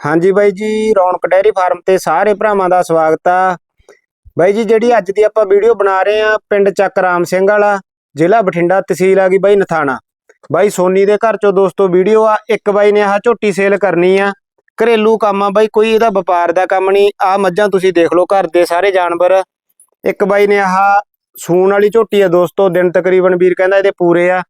ਹਾਂਜੀ ਬਾਈ ਜੀ, ਰੌਣਕ ਡੈਰੀ ਫਾਰਮ ਤੇ ਸਾਰੇ ਭਰਾਵਾਂ ਦਾ ਸਵਾਗਤ ਆ। ਬਾਈ ਜੀ, ਜਿਹੜੀ ਅੱਜ ਦੀ ਆਪਾਂ ਵੀਡੀਓ ਬਣਾ ਰਹੇ ਆ, ਪਿੰਡ ਚੱਕ ਰਾਮ ਸਿੰਘ ਵਾਲਾ, ਜ਼ਿਲ੍ਹਾ ਬਠਿੰਡਾ ਤਹਿਸੀਲ ਆ ਗਈ ਬਾਈ ਨਥਾਣਾ। ਬਾਈ ਸੋਨੀ ਦੇ ਘਰ ਚੋਂ ਦੋਸਤੋ ਵੀਡੀਓ ਆ, ਇੱਕ ਬਾਈ ਨੇ ਆਹ ਝੋਟੀ ਸੇਲ ਕਰਨੀ ਆ। ਘਰੇਲੂ ਕੰਮ ਆ ਬਾਈ, ਕੋਈ ਇਹਦਾ ਵਪਾਰ ਦਾ ਕੰਮ ਨਹੀਂ। ਆ ਮੱਝਾਂ ਤੁਸੀਂ ਦੇਖ ਲਓ ਘਰ ਦੇ ਸਾਰੇ ਜਾਨਵਰ। ਇੱਕ ਬਾਈ ਨੇ ਆਹ ਸੂਣ ਵਾਲੀ ਝੋਟੀ ਆ ਦੋਸਤੋ, ਦਿਨ ਤਕਰੀਬਨ ਵੀਰ ਕਹਿੰਦਾ ਇਹਦੇ ਪੂਰੇ ਆ।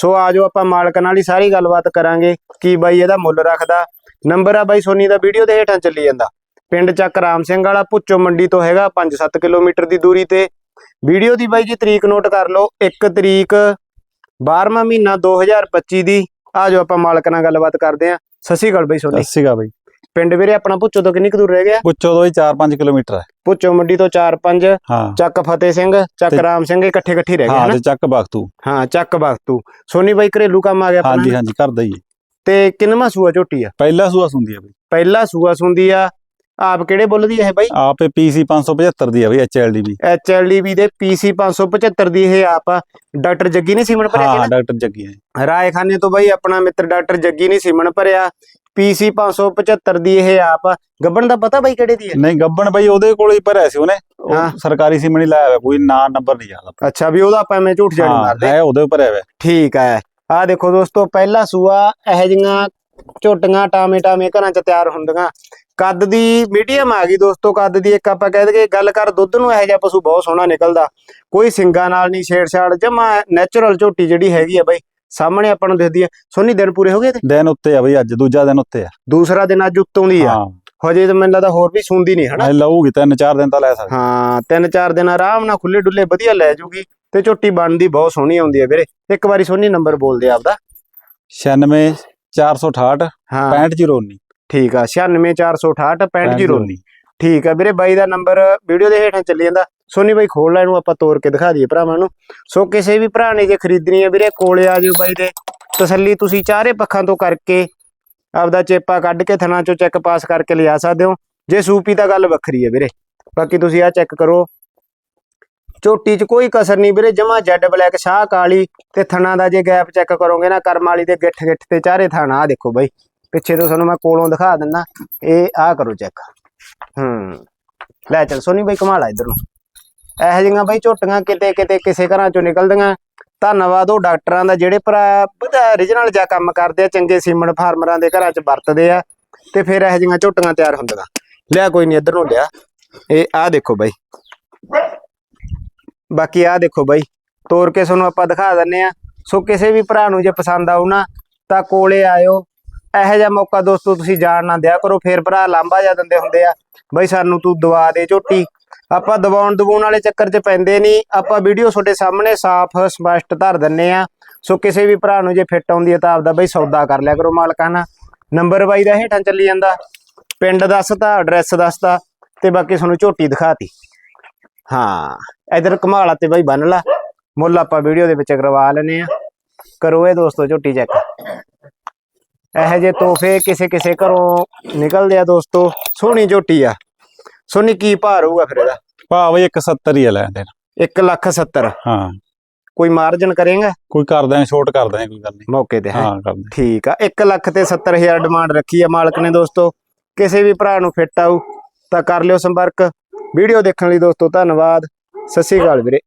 ਸੋ ਆਜੋ ਆਪਾਂ ਮਾਲਕ ਨਾਲ ਹੀ ਸਾਰੀ ਗੱਲਬਾਤ ਕਰਾਂਗੇ, ਕੀ ਬਾਈ ਇਹਦਾ ਮੁੱਲ ਰੱਖਦਾ। ਨੰਬਰ ਆ ਬਾਈ ਸੋਨੀ ਦਾ ਵੀਡੀਓ ਦੇ ਹੇਠਾਂ ਚੱਲੀ ਜਾਂਦਾ। ਪਿੰਡ ਚੱਕ ਰਾਮ ਸਿੰਘ ਵਾਲਾ ਪੁੱਚੋ ਮੰਡੀ ਤੋਂ ਹੈਗਾ 5-7 ਕਿਲੋਮੀਟਰ ਦੀ ਦੂਰੀ ਤੇ। ਵੀਡੀਓ ਦੀ ਬਾਈ ਜੀ ਤਰੀਕ ਨੋਟ ਕਰ ਲਓ 1 ਤਰੀਕ 12ਵਾਂ ਮਹੀਨਾ 2025 ਦੀ। ਆਜੋ ਆਪਾਂ ਮਾਲਕ ਨਾਲ ਗੱਲਬਾਤ ਕਰਦੇ ਆਂ ਸ਼੍ਰੀ ਅਕਾਲ ਬਾਈ ਸੋਨੀ। ਸੀਗਾ ਬਈ। ਪਿੰਡ ਵੀਰੇ ਆਪਣਾ ਪੁੱਚੋ ਤੋਂ ਕਿੰਨੀ ਕੁ ਦੂਰ ਰਹਿ ਗਿਆ? ਪੁੱਛੋ ਤੋਂ ਹੀ 4-5 ਕਿਲੋਮੀਟਰ ਹੈ। ਪੁੱਚੋ ਮੰਡੀ ਤੋਂ 4-5 ਹਾਂ। ਚੱਕ ਫਤਿਹ ਸਿੰਘ ਚੱਕ ਰਾਮ ਸਿੰਘ ਇਕੱਠੇ ਇਕੱਠੇ ਰਹਿ ਗਏ ਹਾਂ ਤੇ ਚੱਕ ਬਖਤੂ। ਹਾਂ ਚੱਕ ਬਖਤੂ। ਸੋਨੀ ਬਾਈ ਘਰੇਲੂ ਕੰਮ ਆ ਗਿਆ ਹਾਂਜੀ ਆਪਣਾ ਹਾਂਜੀ ਕਰਦਾ ਹੀ ਹੈ। ਤੇ ਕਿੰਨਵਾਂ ਸੂਆ ਝੋਟੀ ਆ? ਪਹਿਲਾ ਸੂਆ ਸੁੰਦੀ ਹੈ ਬਈ। ਪਹਿਲਾ ਸੂਆ ਸੁੰਦੀ ਆ। ਆਪ ਕਿਹੜੇ ਬੁੱਲ ਦੀ ਇਹ ਬਾਈ? ਆਪੇ ਪੀਸੀ 575 ਦੀ ਹੈ ਬਈ ਐਚਐਲਡੀ ਵੀ। ਐਚਐਲਡੀਬੀ ਦੇ ਪੀਸੀ 575 ਦੀ ਇਹ ਆਪ ਆ। ਡਾਕਟਰ ਜੱਗੀ ਨੇ ਸੀਮਨ ਭਰਿਆ ਹਾਂ ਡਾਕਟਰ ਜੱਗੀ ਹੈ ਨਾ। ਰਾਏਖਾਨੇ ਤੋਂ ਬਾਈ ਆਪਣਾ ਮਿੱਤਰ ਡਾਕਟਰ ਜੱਗੀ ਨੇ ਸੀਮਨ ਭਰਿਆ। ਪੀਸੀ 575 ਦੀ ਇਹ ਆਪ ਆ। ਗੱਬਣ ਦਾ ਪਤਾ ਬਾਈ ਕਿਹੜੇ ਦੀ ਹੈ ਨਹੀਂ ਗੱਬਣ ਬਈ ਉਹਦੇ ਕੋਲ ਹੀ ਭਰਿਆ ਸੀ ਉਹਨੇ। ਉਹ ਹਾਂ। ਸਰਕਾਰੀ ਸੀਮਣੀ ਲਾਇਆ ਹੋਇਆ ਕੋਈ ਨਾਂ ਨੰਬਰ ਨਹੀਂ ਯਾਦ ਅੱਛਾ ਵੀ ਉਹਦਾ ਆਪਾਂ ਐਵੇਂ ਝੂਠ ਜਾਣੀ ਹਾਂ ਮਾਰਦੇ। ਹੈ ਉਹਦੇ ਭਰਿਆ ਹੋਇਆ ਠੀਕ ਹੈ। ਆ ਦੇਖੋ ਦੋਸਤੋ ਪਹਿਲਾ ਸੂਆ ਇਹ ਜਿਹੀਆਂ ਝੋਟੀਆਂ ਟਾਵੇਂ ਟਾਵੇਂ ਘਰਾਂ 'ਚ ਤਿਆਰ ਹੁੰਦੀਆਂ। ਕੱਦ ਦੀ ਮੀਡੀਅਮ ਆ ਗਈ ਦੋਸਤੋ ਕੱਦ ਦੀ ਇੱਕ ਆਪਾਂ ਕਹਿ ਦਈਏ ਗੱਲ ਕਰ ਦੁੱਧ ਨੂੰ ਇਹ ਜਿਹਾ ਪਸ਼ੂ ਬਹੁਤ ਸੋਹਣਾ ਨਿਕਲਦਾ। ਕੋਈ ਸਿੰਗਾਂ ਨਾਲ ਨਹੀਂ ਛੇੜਛਾੜ ਜਮਾ ਨੈਚੁਰਲ ਝੋਟੀ ਜਿਹੜੀ ਹੈਗੀ ਆ ਬਈ ਸਾਹਮਣੇ ਆਪਾਂ ਨੂੰ ਦਿਖਦੀ ਆ। ਸੋਨੀ ਦਿਨ ਪੂਰੇ ਹੋ ਗਏ ਤੇ ਦਿਨ ਉੱਤੇ ਆ ਬਈ ਅੱਜ ਦੂਜਾ ਦਿਨ ਉੱਤੇ ਆ। ਦੂਸਰਾ ਦਿਨ ਅੱਜ ਉੱਤੋਂ ਦੀ ਆ। ਹਾਂ। ਹਜੇ ਤਾਂ ਮੈਨੂੰ ਲੱਗਦਾ ਹੋਰ ਵੀ ਸੁਣਦੀ ਨਹੀਂ ਹਨਾ? ਲਊਗੀ ਤਿੰਨ ਚਾਰ ਦਿਨ ਤਾਂ ਲੈ ਸਕਦੀ। ਹਾਂ ਤਿੰਨ ਚਾਰ ਦਿਨ ਆਰਾਮ ਨਾਲ ਖੁੱਲੇ ਡੁੱਲੇ ਵਧੀਆ ਲੈ ਜੂਗੀ ਤੇ ਝੋਟੀ ਬਣਦੀ ਬਹੁਤ ਸੋਹਣੀ ਆਉਂਦੀ ਆ ਵੀਰੇ। ਇੱਕ ਵਾਰੀ ਸੋਨੀ ਨੰਬਰ ਬੋਲ ਦੇ ਆਪਦਾ। 96 468 ਹਾਂ। 6509 ਠੀਕ ਆ 96468 6509 ਠੀਕ ਆ ਵੀਰੇ ਬਾਈ ਦਾ ਨੰਬਰ ਵੀਡੀਓ ਦੇ ਹੇਠਾਂ ਚੱਲੀ ਜਾਂਦਾ। ਸੋਨੀ ਬਾਈ ਖੋਲ ਲੈ ਇਹਨੂੰ ਆਪਾਂ ਤੋੜ ਕੇ ਦਿਖਾ ਦਈਏ ਭਰਾਵਾਂ ਨੂੰ। ਸੋ ਕਿਸੇ ਵੀ ਭਰਾ ਨੇ ਜੇ ਖਰੀਦਣੀ ਹੈ ਵੀਰੇ ਕੋਲੇ ਆ ਜਿਓ ਬਾਈ ਦੇ। ਤਸੱਲੀ ਤੁਸੀਂ ਚਾਰੇ ਪੱਖਾਂ ਤੋਂ ਕਰਕੇ ਆਪਦਾ ਚੇਪਾ ਕੱਢ ਕੇ ਥਣਾ ਚੋਂ ਚੈੱਕ ਪਾਸ ਕਰਕੇ ਲਿਆ ਸਕਦੇ ਹੋ। ਜੇ ਸੂਪੀ ਤਾਂ ਗੱਲ ਵੱਖਰੀ ਹੈ ਵੀਰੇ। ਬਾਕੀ ਤੁਸੀਂ ਆ ਚੈੱਕ ਕਰੋ। ਝੋਟੀ 'ਚ ਕੋਈ ਕਸਰ ਨਹੀਂ ਵੀਰੇ, ਜਮਾ ਜੈਡ ਬਲੈਕ, ਸ਼ਾਹ ਕਾਲੀ ਤੇ ਥਣਾ ਦਾ ਜੇ ਗੈਪ ਚੈੱਕ ਕਰੋਗੇ ਨਾ, ਕਰਮ ਵਾਲੀ ਦੇ ਗਿੱਠ ਗਿੱਠ ਤੇ ਚਾਰੇ ਥਾਣਾ ਆ ਦੇਖੋ ਬਾਈ। ਪਿੱਛੇ ਤੋਂ ਤੁਹਾਨੂੰ ਮੈਂ ਕੋਲੋਂ ਦਿਖਾ ਦਿੰਦਾ, ਇਹ ਆ ਕਰੋ ਚੈੱਕ ਹੂੰ। ਲੈ ਚੱਲ ਸੋਨੀ ਬਾਈ ਕਮਾਲ ਆ ਇਧਰ ਨੂੰ। ਇਹੋ ਜਿਹੀਆਂ ਬਾਈ ਝੋਟੀਆਂ ਕਿਤੇ ਕਿਤੇ ਕਿਸੇ ਘਰਾਂ ਚੋਂ ਨਿਕਲਦੀਆਂ। ਧੰਨਵਾਦ, ਉਹ ਡਾਕਟਰਾਂ ਦਾ, ਜਿਹੜੇ ਭਰਾ ਬੜਾ origignal ਕੰਮ ਕਰਦੇ ਆ, ਚੰਗੇ ਸੀਮਨ ਫਾਰਮਰਾਂ ਦੇ ਘਰਾਂ 'ਚ ਵਰਤਦੇ ਆ, ਤੇ ਫਿਰ ਇਹੋ ਜਿਹੀਆਂ ਝੋਟੀਆਂ ਤਿਆਰ ਹੁੰਦੀਆਂ। ਲਿਆ ਕੋਈ ਨਹੀਂ ਇਧਰ ਨੂੰ ਲਿਆ। ਇਹ ਆ ਦੇਖੋ ਬਾਈ। ਬਾਕੀ ਆ ਦੇਖੋ ਬਾਈ। ਤੋੜ ਕੇ ਤੁਹਾਨੂੰ ਆਪਾਂ ਦਿਖਾ ਦਿੰਨੇ ਆ। ਸੋ ਕਿਸੇ ਵੀ ਭਰਾ ਨੂੰ ਜੇ ਪਸੰਦ ਆਉ ਨਾ, ਤਾਂ ਕੋਲੇ ਆਇਓ। ਇਹੋ ਜਿਹਾ ਮੌਕਾ ਦੋਸਤੋ, ਤੁਸੀਂ ਜਾਣ ਨਾ ਦਿਆ ਕਰੋ। ਫੇਰ ਭਰਾ ਲਾਂਬਾ ਜਾ ਦਿੰਦੇ ਹੁੰਦੇ ਆ। ਬਈ ਸਾਨੂੰ ਤੂੰ ਦਵਾ ਦੇ ਝੋਟੀ। ਆਪਾਂ ਦਬਾਉਣ ਦਬਾਉਣ ਵਾਲੇ ਚੱਕਰ 'ਚ ਪੈਂਦੇ ਨਹੀਂ। ਆਪਾਂ ਵੀਡੀਓ ਤੁਹਾਡੇ ਸਾਹਮਣੇ ਸਾਫ਼, ਸਪਸ਼ਟ ਧਰ ਦਿੰਨੇ ਆ। ਸੋ ਕਿਸੇ ਵੀ ਭਰਾ ਨੂੰ ਜੇ ਫਿੱਟ ਆਉਂਦੀ ਹੈ ਤਾਂ ਆਪਦਾ ਬਈ ਸੌਦਾ ਕਰ ਲਿਆ ਕਰੋ ਮਾਲਕਾਂ ਨਾਲ। ਨੰਬਰ ਬਾਈ ਦਾ ਹੇਠਾਂ ਚੱਲੀ ਜਾਂਦਾ। ਪਿੰਡ ਦੱਸਤਾ ਐਡਰੈਸ ਦੱਸਤਾ ਤੇ ਬਾਕੀ ਤੁਹਾਨੂੰ ਝੋਟੀ ਦਿਖਾਤੀ। ਹਾਂ, ਇਧਰ ਕਮਾਲਾ ਤੇ ਬਾਈ ਬੰਨ ਲਾ। ਮੁੱਲ ਆਪਾਂ ਵੀਡੀਓ ਦੇ ਵਿੱਚ ਕਰਵਾ ਲੈਨੇ ਆ। ਕਰੋ ਇਹ ਦੋਸਤੋ ਝੋਟੀ ਚੈੱਕ ਇਹੋ ਜਿਹੇ ਤੋਹਫੇ ਕਿਸੇ ਕਿਸੇ ਘਰੋਂ ਨਿਕਲਦੇ ਆ ਦੋਸਤੋ। ਸੋਹਣੀ ਝੋਟੀ ਆ। ਸੋਨੀ ਕੀ ਭਾਅ ਰਹੂਗਾ ਫਿਰ ਇਹਦਾ? ਭਾ ਬਈ 170 ਹੀ ਆ ਲੈ ਦੇਣ। 1 ਲੱਖ 70 ਹਾਂ। ਕੋਈ ਮਾਰਜਨ ਕਰੇਗਾ? ਕੋਈ ਕਰਦਾ ਛੋਟ ਕਰਦਾ ਕੋਈ ਗੱਲ ਨਹੀਂ। ਮੌਕੇ ਤੇ ਹੈ। ਹਾਂ ਕਰਦੇ ਠੀਕ ਆ। 1 ਲੱਖ ਤੇ 70000 ਡਿਮਾਂਡ ਰੱਖੀ ਆ ਮਾਲਕ ਨੇ ਦੋਸਤੋ। ਕਿਸੇ ਵੀ ਭਰਾ ਨੂੰ ਫਿੱਟ ਆਊ ਤਾਂ ਕਰ ਲਿਓ ਸੰਪਰਕ। ਵੀਡੀਓ ਦੇਖਣ ਲਈ ਦੋਸਤੋ ਧੰਨਵਾਦ। ਸਤਿ ਸ਼੍ਰੀ ਅਕਾਲ ਵੀਰੇ।